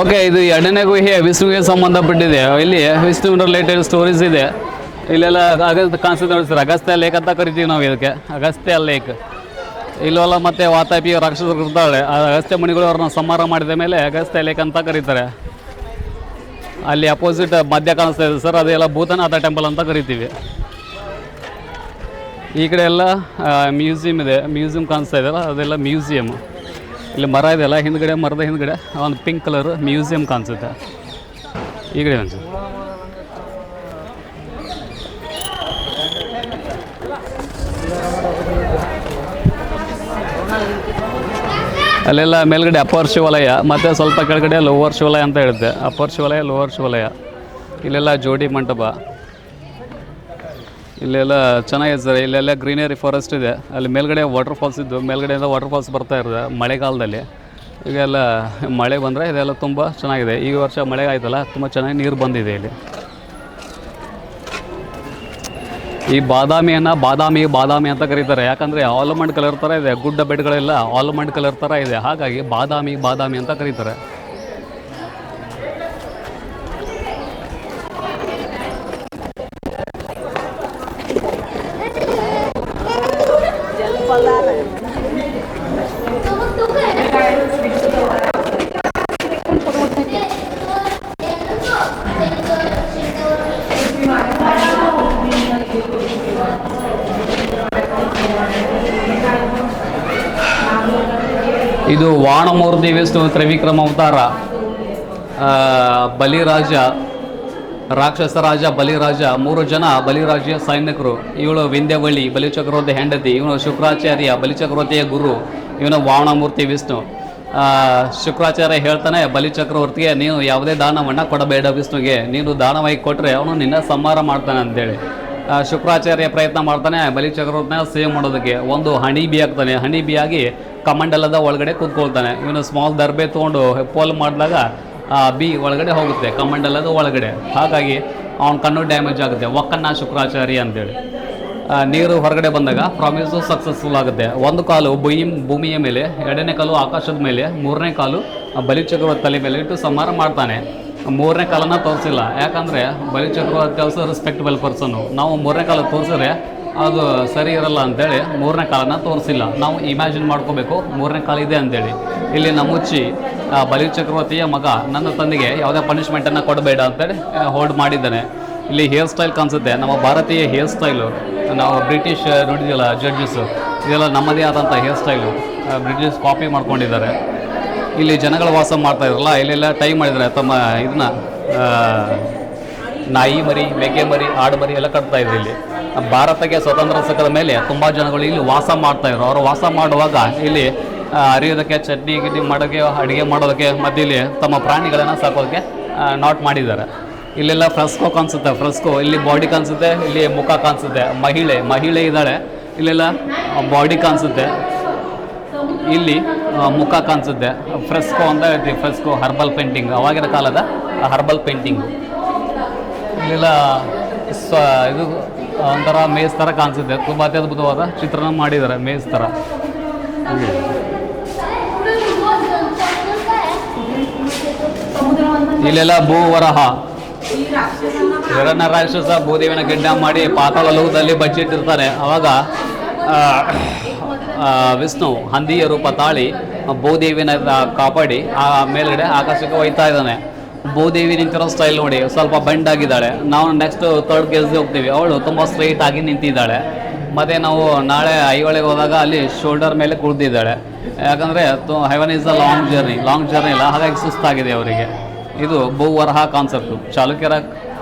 Okay, ಇದು ಎರಡನೇ ಗುಹೆ ವಿಷ್ಣುವಿಗೆ ಸಂಬಂಧಪಟ್ಟಿದೆ. ಇಲ್ಲಿ ವಿಷ್ಣು ರಿಲೇಟೆಡ್ ಸ್ಟೋರೀಸ್ ಇದೆ. ಇಲ್ಲೆಲ್ಲ ಅಗಸ್ತ್ ಕಾಣಿಸುತ್ತೆ ನೋಡಿ ಸರ್ ಅಗಸ್ತ್ಯ ಲೇಕ್ ಅಂತ ಕರಿತೀವಿ ನಾವು ಇದಕ್ಕೆ. ಅಗಸ್ತ್ಯ ಲೇಕ್ ಇಲ್ಲೆಲ್ಲ ಮತ್ತೆ ವಾತಾಪಿ ರಾಕ್ಷಸರು ಇರ್ತಾಳೆ. ಅಗಸ್ತ್ಯ ಮುನಿಗಳು ಅವ್ರನ್ನ ಸಂಹಾರ ಮಾಡಿದ ಮೇಲೆ ಅಗಸ್ತ್ಯ ಲೇಕ್ ಅಂತ ಕರೀತಾರೆ. ಅಲ್ಲಿ ಅಪೋಸಿಟ್ ಮಧ್ಯ ಕಾಣಿಸ್ತಾ ಇದೆ ಸರ್ ಅದೆಲ್ಲ ಭೂತನಾಥ ಟೆಂಪಲ್ ಅಂತ ಕರಿತೀವಿ. ಈ ಕಡೆ ಎಲ್ಲ ಮ್ಯೂಸಿಯಂ ಇದೆ. ಮ್ಯೂಸಿಯಂ ಕಾಣಿಸ್ತಾ ಇದೆಯಲ್ಲ ಅದೆಲ್ಲ ಮ್ಯೂಸಿಯಮ್ ಇಲ್ಲಿ ಮರ ಇದೆಯಲ್ಲ ಹಿಂದ್ಗಡೆ, ಮರದ ಹಿಂದ್ಗಡೆ ಒಂದು ಪಿಂಕ್ ಕಲರ್ ಮ್ಯೂಸಿಯಂ ಕಾಣಿಸುತ್ತೆ. ಈ ಕಡೆ ಅನ್ಸುತ್ತೆ ಅಲ್ಲೆಲ್ಲ ಮೇಲ್ಗಡೆ ಅಪ್ಪರ್ ಶಿವಾಲಯ, ಮತ್ತು ಸ್ವಲ್ಪ ಕೆಳಗಡೆ ಲೋವರ್ ಶಿವಾಲಯ ಅಂತ ಹೇಳುತ್ತೆ ಅಪ್ಪರ್ ಶಿವಾಲಯ ಲೋವರ್ ಶಿವಾಲಯ. ಇಲ್ಲೆಲ್ಲ ಜೋಡಿ ಮಂಟಪ. ಇಲ್ಲೆಲ್ಲ ಚೆನ್ನಾಗಿದೆ ಸರ್. ಇಲ್ಲೆಲ್ಲ ಗ್ರೀನರಿ ಫಾರೆಸ್ಟ್ ಇದೆ. ಅಲ್ಲಿ ಮೇಲ್ಗಡೆ ವಾಟರ್ ಫಾಲ್ಸ್ ಇದ್ದು, ಮೇಲ್ಗಡೆಯಿಂದ ವಾಟರ್ ಫಾಲ್ಸ್ ಬರ್ತಾ ಇರೋದು ಮಳೆಗಾಲದಲ್ಲಿ. ಈಗೆಲ್ಲ ಮಳೆ ಬಂದರೆ ಇದೆಲ್ಲ ತುಂಬ ಚೆನ್ನಾಗಿದೆ. ಈ ವರ್ಷ ಮಳೆ ಆಯ್ತಲ್ಲ, ತುಂಬ ಚೆನ್ನಾಗಿ ನೀರು ಬಂದಿದೆ ಇಲ್ಲಿ. ಈ ಬಾದಾಮಿಯನ್ನು ಬಾದಾಮಿ ಬಾದಾಮಿ ಅಂತ ಕರೀತಾರೆ. ಯಾಕಂದರೆ ಆಲ್ಮಂಡ್ ಕಲರ್ ಥರ ಇದೆ. ಗುಡ್ಡ ಬೆಡ್ಗಳೆಲ್ಲ ಆಲ್ಮಂಡ್ ಕಲರ್ ಥರ ಇದೆ. ಹಾಗಾಗಿ ಬಾದಾಮಿ ಬಾದಾಮಿ ಅಂತ ಕರೀತಾರೆ. ಇದು ವಾಣಮೂರ್ತಿ ವಿಷ್ಣು ತ್ರಿವಿಕ್ರಮ ಅವತಾರ. ಬಲಿರಾಜ, ರಾಕ್ಷಸ ರಾಜ, ಬಲಿರಾಜ, ಮೂರು ಜನ ಬಲಿರಾಜ ಸೈನಿಕರು. ಇವಳು ವಿಂಧ್ಯವಳ್ಳಿ ಬಲಿಚಕ್ರವರ್ತಿ ಹೆಂಡತಿ, ಇವನು ಶುಕ್ರಾಚಾರ್ಯ ಬಲಿಚಕ್ರವರ್ತಿಯ ಗುರು, ಇವನು ವಾಣಮೂರ್ತಿ ವಿಷ್ಣು. ಶುಕ್ರಾಚಾರ್ಯ ಹೇಳ್ತಾನೆ ಬಲಿಚಕ್ರವರ್ತಿಗೆ ನೀನು ಯಾವುದೇ ದಾನವನ್ನು ಕೊಡಬೇಡ ವಿಷ್ಣುಗೆ. ನೀನು ದಾನವಾಗಿ ಕೊಟ್ಟರೆ ಅವನು ನಿನ್ನ ಸಂಹಾರ ಮಾಡ್ತಾನೆ ಅಂತೇಳಿ. ಶುಕ್ರಾಚಾರ್ಯ ಪ್ರಯತ್ನ ಮಾಡ್ತಾನೆ ಬಲಿ ಚಕ್ರವರ್ತಿನ ಸೇವ್ ಮಾಡೋದಕ್ಕೆ. ಒಂದು ಹಣಿ ಬಿ ಹಾಕ್ತಾನೆ ಹಣಿ ಬಿ ಆಗಿ ಕಮಂಡಲದ ಒಳಗಡೆ ಕೂತ್ಕೊಳ್ತಾನೆ. ಇವನು ಸ್ಮಾಲ್ ದರ್ಬೆ ತೊಗೊಂಡು ಪೋಲ್ ಮಾಡಿದಾಗ ಬಿ ಒಳಗಡೆ ಹೋಗುತ್ತೆ, ಕಮಂಡಲದ ಒಳಗಡೆ. ಹಾಗಾಗಿ ಅವನ ಕಣ್ಣು ಡ್ಯಾಮೇಜ್ ಆಗುತ್ತೆ. ಒಕ್ಕನ್ನ ಶುಕ್ರಾಚಾರ್ಯ ಅಂತೇಳಿ. ನೀರು ಹೊರಗಡೆ ಬಂದಾಗ ಪ್ರಾಮಿಸು ಸಕ್ಸಸ್ಫುಲ್ ಆಗುತ್ತೆ. ಒಂದು ಕಾಲು ಭೂಮಿ, ಭೂಮಿಯ ಮೇಲೆ, ಎರಡನೇ ಕಾಲು ಆಕಾಶದ ಮೇಲೆ, ಮೂರನೇ ಕಾಲು ಬಲಿ ಚಕ್ರವರ್ತಿ ತಲೆ ಮೇಲೆ ಇಟ್ಟು ಸಂಹಾರ ಮಾಡ್ತಾನೆ. ಮೂರನೇ ಕಾಲನ ತೋರಿಸಿಲ್ಲ. ಯಾಕಂದರೆ ಬಲಿ ಚಕ್ರವರ್ತಿ ಆಲ್ಸೋ ರೆಸ್ಪೆಕ್ಟಬಲ್ ಪರ್ಸನ್ನು ನಾವು ಮೂರನೇ ಕಾಲ ತೋರಿಸಿದ್ರೆ ಅದು ಸರಿ ಇರಲ್ಲ ಅಂತೇಳಿ ಮೂರನೇ ಕಾಲನ ತೋರಿಸಿಲ್ಲ. ನಾವು ಇಮ್ಯಾಜಿನ್ ಮಾಡ್ಕೋಬೇಕು, ಮೂರನೇ ಕಾಲ ಇದೆ ಅಂತೇಳಿ. ಇಲ್ಲಿ ನಮ್ಮುಚ್ಚಿ ಬಲಿ ಚಕ್ರವರ್ತಿಯ ಮಗ, ನನ್ನ ತಂದೆಗೆ ಯಾವುದೇ ಪನಿಷ್ಮೆಂಟನ್ನು ಕೊಡಬೇಡ ಅಂತೇಳಿ ಹೋಲ್ಡ್ ಮಾಡಿದ್ದಾನೆ. ಇಲ್ಲಿ ಹೇರ್ ಸ್ಟೈಲ್ ಕಾಣಿಸುತ್ತೆ. ನಮ್ಮ ಭಾರತೀಯ ಹೇರ್ ಸ್ಟೈಲು ನಾವು ಬ್ರಿಟಿಷ್ ನೋಡಿದ್ವಲ್ಲ ಜಡ್ಜಸ್ಸು ಇದೆಲ್ಲ ನಮ್ಮದೇ ಆದಂಥ ಹೇರ್ ಸ್ಟೈಲು ಬ್ರಿಟಿಷ್ ಕಾಪಿ ಮಾಡ್ಕೊಂಡಿದ್ದಾರೆ. ಇಲ್ಲಿ ಜನಗಳು ವಾಸ ಮಾಡ್ತಾ ಇದ್ರಲ್ಲ, ಇಲ್ಲೆಲ್ಲ ಟೈ ಮಾಡಿದ್ದಾರೆ ತಮ್ಮ ಇದನ್ನ ನಾಯಿ ಮರಿ, ಮೇಕೆ ಮರಿ, ಆಡು ಮರಿ ಎಲ್ಲ ಕಟ್ತಾ ಇದ್ರು ಇಲ್ಲಿ. ಭಾರತಕ್ಕೆ ಸ್ವತಂತ್ರ ಸಿಕ್ಕದ ಮೇಲೆ ತುಂಬ ಜನಗಳು ಇಲ್ಲಿ ವಾಸ ಮಾಡ್ತಾ ಇದ್ರು. ಅವರು ವಾಸ ಮಾಡುವಾಗ ಇಲ್ಲಿ ಅರಿಯೋದಕ್ಕೆ ಚಟ್ನಿ ಗಿಡ್ಡಿ ಮಾಡೋಕ್ಕೆ ಅಡುಗೆ ಮಾಡೋದಕ್ಕೆ, ಮತ್ತು ಇಲ್ಲಿ ತಮ್ಮ ಪ್ರಾಣಿಗಳನ್ನು ಸಾಕೋದಕ್ಕೆ ನಾಟ್ ಮಾಡಿದ್ದಾರೆ. ಇಲ್ಲೆಲ್ಲ ಫ್ರೆಸ್ಕೋ ಕಾಣಿಸುತ್ತೆ, ಫ್ರೆಸ್ಕೋ. ಇಲ್ಲಿ ಬಾಡಿ ಕಾಣಿಸುತ್ತೆ, ಇಲ್ಲಿ ಮುಖ ಕಾಣಿಸುತ್ತೆ. ಮಹಿಳೆ ಮಹಿಳೆ ಇದ್ದಾಳೆ, ಇಲ್ಲೆಲ್ಲ ಬಾಡಿ ಕಾಣಿಸುತ್ತೆ. ಇಲ್ಲಿ ಮುಖ ಕಾಣಿಸುತ್ತೆ. ಫ್ರೆಸ್ಕೋ ಅಂತ ಹೇಳ್ತೀವಿ ಫ್ರೆಸ್ಕೋ ಹರ್ಬಲ್ ಪೇಂಟಿಂಗ್ ಅವಾಗಿನ ಕಾಲದ ಹರ್ಬಲ್ ಪೇಂಟಿಂಗು ಇಲ್ಲೆಲ್ಲ ಸ್ವ ಇದು ಒಂಥರ ಮೇಸ್ ಥರ ಕಾಣಿಸುತ್ತೆ. ತುಂಬ ಅತ್ಯದ್ಭುತವಾದ ಚಿತ್ರಣ ಮಾಡಿದ್ದಾರೆ ಮೇಸ್ ಥರ ಇಲ್ಲೆಲ್ಲ ಭೂವರಹ. ಎರಡನೇ ರಾಕ್ಷಸ ಭೂದೇವಿನ ಗಿಡ್ಡ ಮಾಡಿ ಪಾತಾಳ ಲೋಕದಲ್ಲಿ ಬಚ್ಚಿಟ್ಟಿರ್ತಾರೆ ಅವಾಗ ವಿಷ್ಣು, ಹಂದಿಯ ರೂಪ ತಾಳಿ ಭೂದೇವಿನ ಕಾಪಾಡಿ, ಆ, ಮೇಲ್ಗಡೆ ಆಕಾಶಕ್ಕೆ ಒಯ್ತಾ ಇದ್ದಾನೆ. ಭೂದೇವಿ ನಿಂತಿರೋ ಸ್ಟೈಲ್ ನೋಡಿ, ಸ್ವಲ್ಪ ಬೆಂಡ್ ಆಗಿದ್ದಾಳೆ. ನಾವು ನೆಕ್ಸ್ಟ್ ತರ್ಡ್ ಕೇಸ್ಗೆ ಹೋಗ್ತೀವಿ. ಅವಳು ತುಂಬ ಸ್ಟ್ರೈಟ್ ಆಗಿ ನಿಂತಿದ್ದಾಳೆ. ಮತ್ತು ನಾವು ನಾಳೆ ಐಹೊಳೆಗೆ ಹೋದಾಗ ಅಲ್ಲಿ ಶೋಲ್ಡರ್ ಮೇಲೆ ಕುಳಿತಿದ್ದಾಳೆ. ಯಾಕಂದರೆ heaven is a long journey long journey ಇಲ್ಲ ಹಾಗಾಗಿ ಸುಸ್ತಾಗಿದೆ ಅವರಿಗೆ. ಇದು ಬಹುವರಹ ಕಾನ್ಸೆಪ್ಟು ಚಾಲುಕ್ಯರ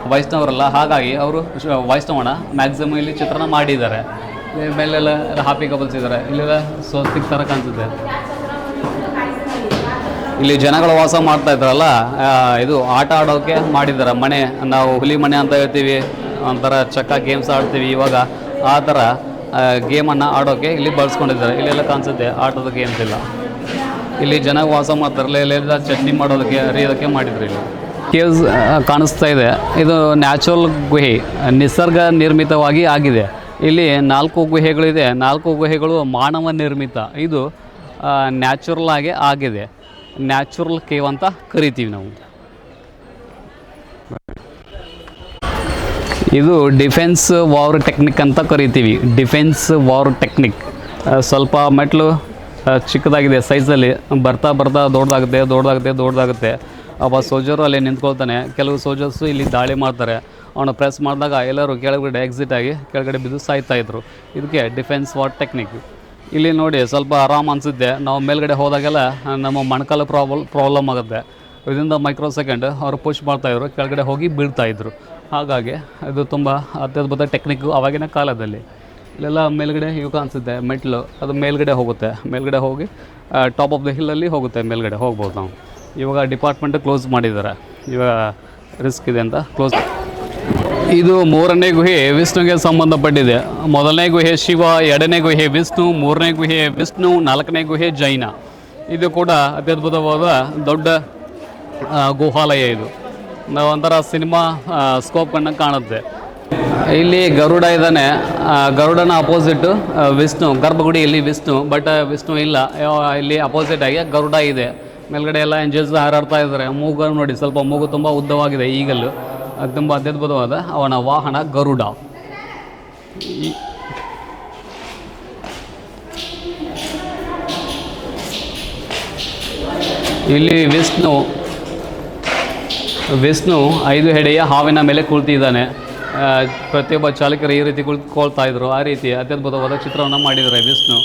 ವೈಷ್ಣವರಲ್ಲ, ಹಾಗಾಗಿ ಅವರು ವೈಷ್ಣವನ ಮ್ಯಾಕ್ಸಿಮಮ್ ಇಲ್ಲಿ ಚಿತ್ರಣ ಮಾಡಿದ್ದಾರೆ. ಮೇಲೆಲ್ಲ ಹಾಪಿ ಕಪಲ್ಸ್ ಇದ್ದಾರೆ ಇಲ್ಲೆಲ್ಲ ಸ್ವಸ್ತಿಕ್ ಥರ ಕಾಣಿಸುತ್ತೆ. ಇಲ್ಲಿ ಜನಗಳು ವಾಸ ಮಾಡ್ತಾ ಇದ್ದಾರಲ್ಲ ಇದು ಆಟ ಆಡೋಕೆ ಮಾಡಿದ್ದಾರೆ. ಮನೆ, ನಾವು ಹುಲಿ ಮನೆ ಅಂತ ಹೇಳ್ತೀವಿ, ಒಂಥರ ಚಕ್ಕ ಗೇಮ್ಸ್ ಆಡ್ತೀವಿ ಇವಾಗ. ಆ ಥರ ಗೇಮನ್ನು ಆಡೋಕೆ ಇಲ್ಲಿ ಬಳಸ್ಕೊಂಡಿದ್ದಾರೆ. ಇಲ್ಲೆಲ್ಲ ಕಾಣಿಸುತ್ತೆ, ಆಟದ ಗೇಮ್ಸ್ ಇಲ್ಲ ಇಲ್ಲಿ ಜನ ವಾಸ ಮಾಡ್ತಾರಲ್ಲ ಇಲ್ಲೆಲ್ಲ ಚಟ್ನಿ ಮಾಡೋದಕ್ಕೆ, ಅರಿಯೋದಕ್ಕೆ ಮಾಡಿದ್ರು ಇಲ್ಲಿ. ಕೇವ್ಸ್ ಕಾಣಿಸ್ತಾ ಇದೆ. ಇದು ನ್ಯಾಚುರಲ್ ಗುಹೆ ನಿಸರ್ಗ ನಿರ್ಮಿತವಾಗಿ ಆಗಿದೆ. ಇಲ್ಲಿ ನಾಲ್ಕು ಗುಹೆಗಳಿದೆ. ನಾಲ್ಕು ಗುಹೆಗಳು ಮಾನವ ನಿರ್ಮಿತ. ಇದು ನ್ಯಾಚುರಲ್ ಆಗಿ ಆಗಿದೆ. ನ್ಯಾಚುರಲ್ ಕೇವ್ ಅಂತ ಕರಿತೀವಿ ನಾವು. ಇದು ಡಿಫೆನ್ಸ್ ವಾರ್ ಟೆಕ್ನಿಕ್ ಅಂತ ಕರಿತೀವಿ. ಡಿಫೆನ್ಸ್ ವಾರ್ ಟೆಕ್ನಿಕ್ ಸ್ವಲ್ಪ ಮೆಟ್ಲು ಚಿಕ್ಕದಾಗಿದೆ. ಸೈಜಲ್ಲಿ ಬರ್ತಾ ಬರ್ತಾ ದೊಡ್ಡದಾಗುತ್ತೆ ದೊಡ್ಡದಾಗುತ್ತೆ ದೊಡ್ಡದಾಗುತ್ತೆ. ಒಬ್ಬ ಸೋಜರು ಅಲ್ಲಿ ನಿಂತ್ಕೊಳ್ತಾನೆ. ಕೆಲವು ಸೋಲ್ಜರ್ಸು ಇಲ್ಲಿ ದಾಳಿ ಮಾಡ್ತಾರೆ. ಅವನು ಪ್ರೆಸ್ ಮಾಡಿದಾಗ ಎಲ್ಲರೂ ಕೆಳಗಡೆ ಎಕ್ಸಿಟ್ ಆಗಿ ಕೆಳಗಡೆ ಬಿದ್ದು ಸಾಯ್ತಾ ಇದ್ರು. ಇದಕ್ಕೆ ಡಿಫೆನ್ಸ್ ವಾರ್ ಟೆಕ್ನಿಕ್ ಇಲ್ಲಿ ನೋಡಿ ಸ್ವಲ್ಪ ಆರಾಮ್ ಅನಿಸುತ್ತೆ. ನಾವು ಮೇಲ್ಗಡೆ ಹೋದಾಗೆಲ್ಲ ನಮ್ಮ ಮೊಣಕಾಲು ಪ್ರಾಬ್ಲಮ್ ಪ್ರಾಬ್ಲಮ್ ಆಗುತ್ತೆ. ಇದರಿಂದ ಮೈಕ್ರೋ ಸೆಕೆಂಡ್ ಅವರು ಪುಷ್ ಮಾಡ್ತಾಯಿದ್ರು ಕೆಳಗಡೆ ಹೋಗಿ ಬೀಳ್ತಾಯಿದ್ರು ಹಾಗಾಗಿ ಇದು ತುಂಬ ಅತ್ಯದ್ಭುತ ಟೆಕ್ನಿಕ್ಕು ಆವಾಗಿನ ಕಾಲದಲ್ಲಿ. ಇಲ್ಲೆಲ್ಲ ಮೇಲ್ಗಡೆ ಇವಾಗ ಅನಿಸುತ್ತೆ ಮೆಟ್ಲು ಅದು ಮೇಲ್ಗಡೆ ಹೋಗುತ್ತೆ. ಮೇಲ್ಗಡೆ ಹೋಗಿ ಟಾಪ್ ಆಫ್ ದ ಹಿಲ್ಲಲ್ಲಿ ಹೋಗುತ್ತೆ, ಮೇಲ್ಗಡೆ ಹೋಗ್ಬೋದು ನಾವು. ಇವಾಗ ಡಿಪಾರ್ಟ್ಮೆಂಟ್ ಕ್ಲೋಸ್ ಮಾಡಿದ್ದಾರೆ ಇವಾಗ ರಿಸ್ಕ್ ಇದೆ ಅಂತ ಕ್ಲೋಸ್ ಇದು ಮೂರನೇ ಗುಹೆ ವಿಷ್ಣುಗೆ ಸಂಬಂಧಪಟ್ಟಿದೆ. ಮೊದಲನೇ ಗುಹೆ ಶಿವ, ಎರಡನೇ ಗುಹೆ ವಿಷ್ಣು, ಮೂರನೇ ಗುಹೆ ವಿಷ್ಣು, ನಾಲ್ಕನೇ ಗುಹೆ ಜೈನ. ಇದು ಕೂಡ ಅತ್ಯದ್ಭುತವಾದ ದೊಡ್ಡ ಗುಹಾಲಯ ಇದು. ನಾವು ಒಂಥರ ಸಿನಿಮಾ ಸ್ಕೋಪ್ ಅನ್ನು ಕಾಣುತ್ತೆ. ಇಲ್ಲಿ ಗರುಡ ಇದ್ದಾನೆ. ಗರುಡನ ಅಪೋಸಿಟ್ ವಿಷ್ಣು. ಗರ್ಭಗುಡಿ ಇಲ್ಲಿ ವಿಷ್ಣು ಬಟ್ ವಿಷ್ಣು ಇಲ್ಲ. ಇಲ್ಲಿ ಅಪೋಸಿಟ್ ಆಗಿ ಗರುಡ ಇದೆ. ಮೇಲ್ಗಡೆ ಎಲ್ಲ ಎಂಜಲ್ಸ್ ಹಾರಾಡ್ತಾ ಇದ್ದಾರೆ. ಮೂಗು ನೋಡಿ, ಸ್ವಲ್ಪ ಮೂಗು ತುಂಬ ಉದ್ದವಾಗಿದೆ ಈಗಲೂ. ಅದು ತುಂಬ ಅತ್ಯದ್ಭುತವಾದ ಅವನ ವಾಹನ ಗರುಡ. ಇಲ್ಲಿ ವಿಷ್ಣು ವಿಷ್ಣು ಐದು ಹೆಡೆಯ ಹಾವಿನ ಮೇಲೆ ಕುಳಿತಿದ್ದಾನೆ. ಪ್ರತಿಯೊಬ್ಬ ಚಾಲಕರು ಈ ರೀತಿ ಕುಳಿತುಕೊಳ್ತಾ ಇದ್ರು. ಆ ರೀತಿ ಅತ್ಯದ್ಭುತವಾದ ಚಿತ್ರವನ್ನು ಮಾಡಿದ್ದಾರೆ ವಿಷ್ಣು.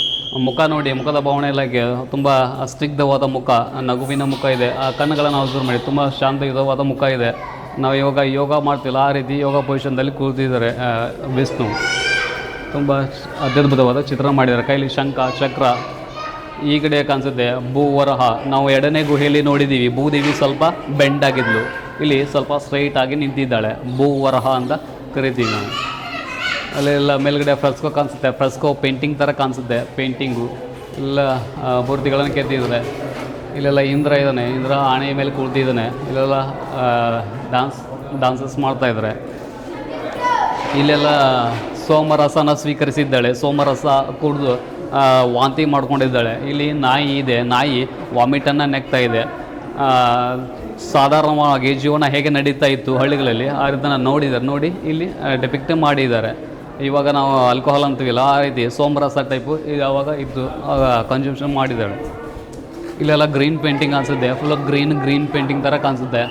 ಮುಖ ನೋಡಿ, ಮುಖದ ಭಾವನೆ ಎಲ್ಲ ತುಂಬ ಸ್ನಿಗ್ಧವಾದ ಮುಖ, ನಗುವಿನ ಮುಖ ಇದೆ. ಆ ಕಣ್ಣುಗಳನ್ನು ಅಬ್ಸರ್ವ್ ಮಾಡಿ, ತುಂಬ ಶಾಂತಯುತವಾದ ಮುಖ ಇದೆ. ನಾವು ಯೋಗ ಯೋಗ ಮಾಡ್ತಿಲ್ಲ, ಆ ರೀತಿ ಯೋಗ ಪೊಸಿಷನ್ದಲ್ಲಿ ಕೂತಿದ್ದಾರೆ ವಿಷ್ಣು. ತುಂಬ ಅದ್ಭುತವಾದ ಚಿತ್ರ ಮಾಡಿದ್ದಾರೆ. ಕೈಲಿ ಶಂಖ, ಚಕ್ರ, ಈ ಕಡೆ ಕಾಣಿಸುತ್ತೆ ಭೂವರಹ ನಾವು ಎರಡನೇ ಗುಹೆಯಲ್ಲಿ ನೋಡಿದ್ದೀವಿ ಭೂದೇವಿ ಸ್ವಲ್ಪ ಬೆಂಡಾಗಿದ್ಲು ಇಲ್ಲಿ ಸ್ವಲ್ಪ ಸ್ಟ್ರೈಟ್ ಆಗಿ ನಿಂತಿದ್ದಾಳೆ ಭೂವರಹ ಅಂತ ಕರಿತೀವಿ ನಾವು. ಅಲ್ಲೆಲ್ಲ ಮೇಲ್ಗಡೆ ಫ್ರೆಸ್ಕೋ ಕಾಣಿಸುತ್ತೆ, ಫ್ರೆಸ್ಕೋ ಪೇಂಟಿಂಗ್ ಥರ ಕಾಣಿಸುತ್ತೆ, ಪೇಂಟಿಂಗು. ಎಲ್ಲ ಮೂರ್ತಿಗಳನ್ನು ಕೆತ್ತಿದ್ದಾರೆ. ಇಲ್ಲೆಲ್ಲ ಇಂದ್ರ ಇದ್ದಾನೆ ಇಂದ್ರ ಆಣೆ ಮೇಲೆ ಕೂರ್ತಿದ್ದಾನೆ ಇಲ್ಲೆಲ್ಲ ಡಾನ್ಸ್ ಡಾನ್ಸಸ್ ಮಾಡ್ತಾ ಇದ್ದಾರೆ ಇಲ್ಲೆಲ್ಲ ಸೋಮರಸನ ಸ್ವೀಕರಿಸಿದ್ದಾಳೆ. ಸೋಮರಸ ಕುಡಿದು ವಾಂತಿ ಮಾಡ್ಕೊಂಡಿದ್ದಾಳೆ. ಇಲ್ಲಿ ನಾಯಿ ಇದೆ, ನಾಯಿ ವಾಮಿಟನ್ನು ನೆಕ್ತಾ ಇದೆ. ಸಾಧಾರಣವಾಗಿ ಜೀವನ ಹೇಗೆ ನಡೀತಾ ಇತ್ತು ಹಳ್ಳಿಗಳಲ್ಲಿ ರೀತಿನ ನೋಡಿದ್ದಾರೆ. ನೋಡಿ, ಇಲ್ಲಿ ಡೆಪಿಕ್ಟ್ ಮಾಡಿದ್ದಾರೆ. ಇವಾಗ ನಾವು ಆಲ್ಕೋಹಾಲ್ ಅಂತೀವಿಲ್ಲ, ಆ ರೀತಿ ಸೋಮರಸ ಟೈಪು ಈಗ ಅವಾಗ ಇತ್ತು ಕನ್ಸ್ಯೂಮ್ಷನ್ ಮಾಡಿದ್ದಾಳೆ. ಇಲ್ಲೆಲ್ಲ ಗ್ರೀನ್ ಪೇಂಟಿಂಗ್ ಅನಿಸುತ್ತೆ ಫುಲ್ ಗ್ರೀನ್ ಗ್ರೀನ್ ಪೇಂಟಿಂಗ್ ಥರ ಕಾಣಿಸುತ್ತೆ.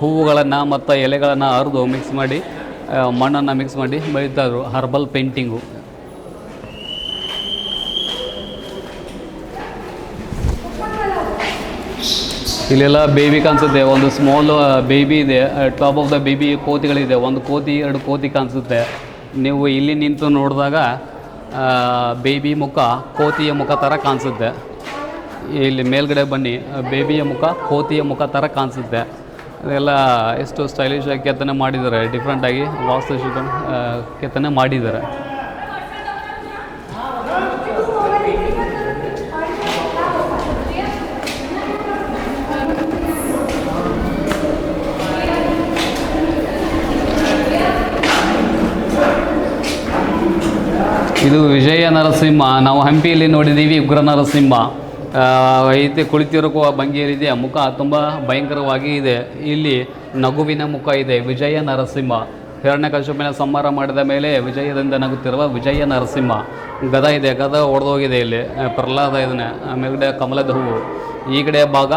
ಹೂವುಗಳನ್ನು ಮತ್ತು ಎಲೆಗಳನ್ನು ಹರಿದು ಮಿಕ್ಸ್ ಮಾಡಿ ಮಣ್ಣನ್ನು ಮಿಕ್ಸ್ ಮಾಡಿ ಬೆಳೀತಾಯಿದ್ರು ಹರ್ಬಲ್ ಪೇಂಟಿಂಗು ಇಲ್ಲೆಲ್ಲ ಬೇಬಿ ಕಾಣಿಸುತ್ತೆ. ಒಂದು ಸ್ಮಾಲ್ ಬೇಬಿ ಇದೆ. ಟಾಪ್ ಆಫ್ ದ ಬೇಬಿ ಕೋತಿಗಳಿದೆ. ಒಂದು ಕೋತಿ, ಎರಡು ಕೋತಿ ಕಾಣಿಸುತ್ತೆ. ನೀವು ಇಲ್ಲಿ ನಿಂತು ನೋಡಿದಾಗ ಬೇಬಿ ಮುಖ ಕೋತಿಯ ಮುಖ ಥರ ಕಾಣಿಸುತ್ತೆ. ಇಲ್ಲಿ ಮೇಲ್ಗಡೆ ಬನ್ನಿ. ಬೇಬಿಯ ಮುಖ ಕೋತಿಯ ಮುಖ ಥರ ಕಾಣಿಸುತ್ತೆ. ಅದೆಲ್ಲ ಎಷ್ಟು ಸ್ಟೈಲಿಶ್ ಆಗಿ ಕೆತ್ತನೆ ಮಾಡಿದ್ದಾರೆ. ಡಿಫ್ರೆಂಟಾಗಿ ವಾಸ್ತುಶಿಲ್ಪ ಕೆತ್ತನೆ ಮಾಡಿದ್ದಾರೆ. ಇದು ವಿಜಯ ನರಸಿಂಹ. ನಾವು ಹಂಪಿಯಲ್ಲಿ ನೋಡಿದ್ದೀವಿ ಉಗ್ರ ನರಸಿಂಹ. ಐತೆ ಕುಳಿತಿರುವ ಭಂಗಿಯಲ್ಲಿದೆ. ಮುಖ ತುಂಬ ಭಯಂಕರವಾಗಿ ಇದೆ. ಇಲ್ಲಿ ನಗುವಿನ ಮುಖ ಇದೆ. ವಿಜಯ ನರಸಿಂಹ. ಹಿರಣ್ಯಕಶಿಪಿನ ಸಂಹಾರ ಮಾಡಿದ ಮೇಲೆ ವಿಜಯದಿಂದ ನಗುತ್ತಿರುವ ವಿಜಯ ನರಸಿಂಹ. ಗದ ಇದೆ. ಗದ ಒಡೆದೋಗಿದೆ ಇಲ್ಲಿ. ಪ್ರಹ್ಲಾದ ಇದನ್ನೇ. ಆಮೇಲೆ ಕಮಲದ ಹೂವು. ಈ ಕಡೆ ಭಾಗ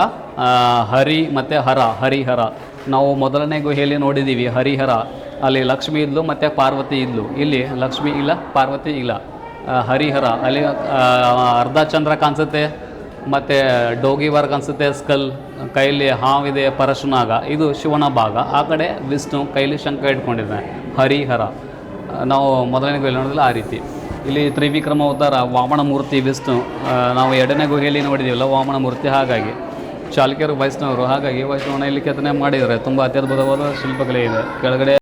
ಹರಿ ಮತ್ತು ಹರ. ಹರಿಹರ. ನಾವು ಮೊದಲನೇ ಗುಹೆಯಲ್ಲಿ ನೋಡಿದ್ದೀವಿ ಹರಿಹರ. ಅಲ್ಲಿ ಲಕ್ಷ್ಮಿ ಇದ್ಲು ಮತ್ತು ಪಾರ್ವತಿ ಇದ್ಲು. ಇಲ್ಲಿ ಲಕ್ಷ್ಮಿ ಇಲ್ಲ, ಪಾರ್ವತಿ ಇಲ್ಲ. ಹರಿಹರ, ಅಲ್ಲಿ ಅರ್ಧ ಚಂದ್ರ ಕಾಣಿಸುತ್ತೆ, ಮತ್ತು ವರ್ಗ ಕಾಣಿಸುತ್ತೆ, ಸ್ಕಲ್, ಕೈಲಿ ಹಾವಿದೆ ಪರಶುನಾಗ. ಇದು ಶಿವನ ಭಾಗ. ಆ ಕಡೆ ವಿಷ್ಣು, ಕೈಲಿ ಶಂಕ ಇಟ್ಕೊಂಡಿದ್ದಾನೆ, ಹರಿಹರ. ನಾವು ಮೊದಲನೇ ಗುಹೆಯಲ್ಲಿ ನೋಡಿದ್ರೆ ಆ ರೀತಿ. ಇಲ್ಲಿ ತ್ರಿವಿಕ್ರಮ ಅವತಾರ ವಾಮನ ಮೂರ್ತಿ ವಿಷ್ಣು ನಾವು ಎರಡನೇ ಗುಹೆಯಲ್ಲಿ ನೋಡಿದ್ದೀವಲ್ಲ ವಾಮನ ಮೂರ್ತಿ ಹಾಗಾಗಿ. ಚಾಲುಕ್ಯರು, ವೈಷ್ಣವರು, ಹಾಗಾಗಿ ವೈಷ್ಣವನ ಇಲ್ಲಿ ಕೆತ್ತನೆ ಮಾಡಿದ್ದಾರೆ. ತುಂಬ ಅತ್ಯದ್ಭುತವಾದ ಶಿಲ್ಪಗಳೇ ಇದೆ. ಕೆಳಗಡೆ